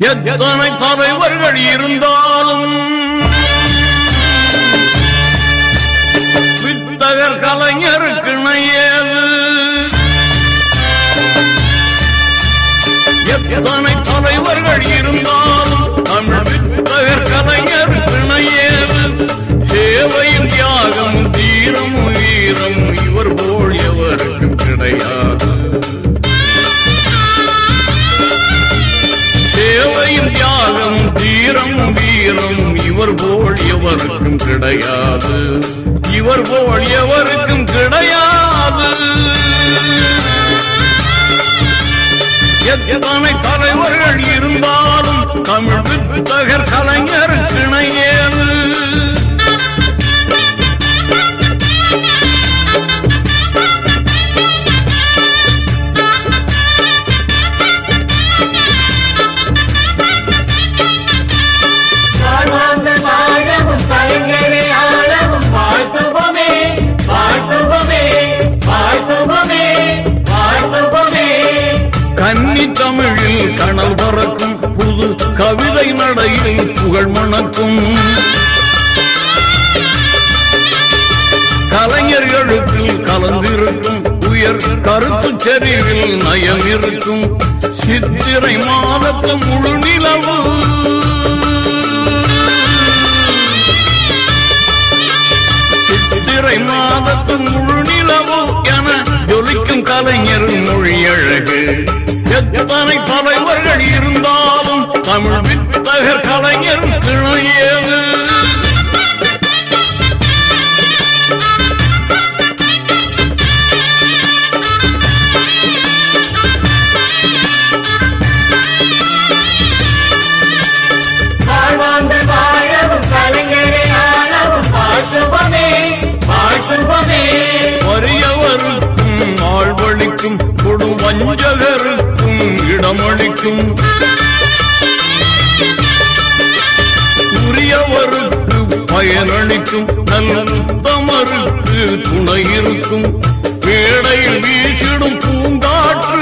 எத்தனை தலைவர்கள் இருந்தாலும் வித்தகர் கலைஞருக்கு இணையது எத்தனை தீரம் வீரம் இவர் போல் எவருக்கும் கிடையாது. இவர் போல் எவருக்கும் கிடையாது. எத்தனை தலைவர்கள் இருந்தாலும் தமிழ் வித்தகர் கவிதை நடையில் புகழ் மணக்கும். எழுத்தில் கலந்திருக்கும் உயர் கருத்து செறிவில் நயம் இருக்கும். சித்திரை மாதத்து முழு நிலவு. சித்திரை மாதத்து முழு நிலவு என ஜொலிக்கும் கலைஞர் இடமளிக்கும் உரியவருக்கு பயனளிக்கும். நல்லமருக்கு துணை இருக்கும் வேடையில் வீசிடும் பூங்காற்று.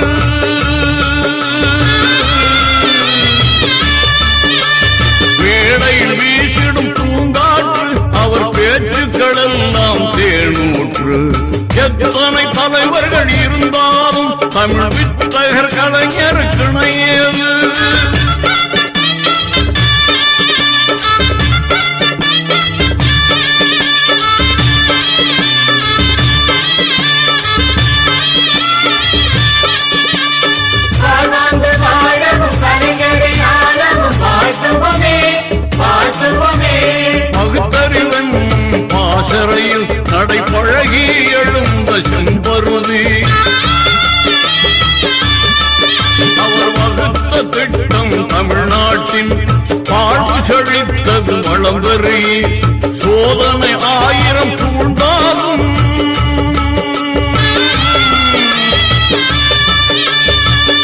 வேடையில் வீசிடும் பூங்காற்று. அவர் பேச்சுக்களெல்லாம் தேனூற்று. எத்தனை தலைவர்கள் இருந்தாலும் தமிழ் வளம்பெறி சோதனை ஆயிரம் சூழ்ந்தாலும்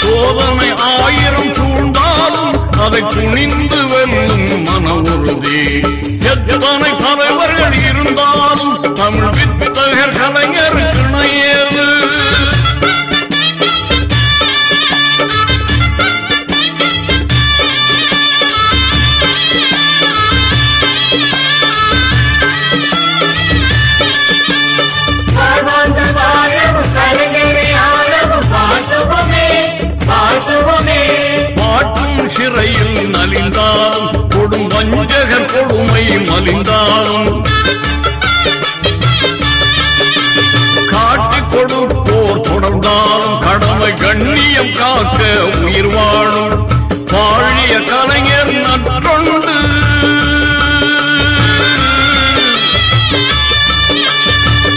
சோதனை ஆயிரம் சூழ்ந்தாலும் அதை கலைஞர் நற்றொண்டு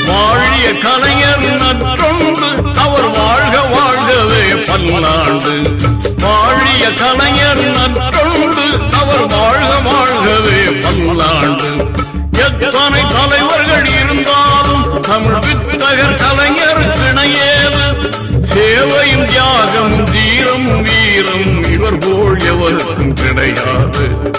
வாழிய கலைஞர் நற்றொண்டு அவர் வாழ்க வாழ்கவே பல்லாண்டு வாழிய கலைஞர் நற்றொண்டு அவர் வாழ்க வாழ்கவே பல்லாண்டு எத்தனை தலைவர் bit.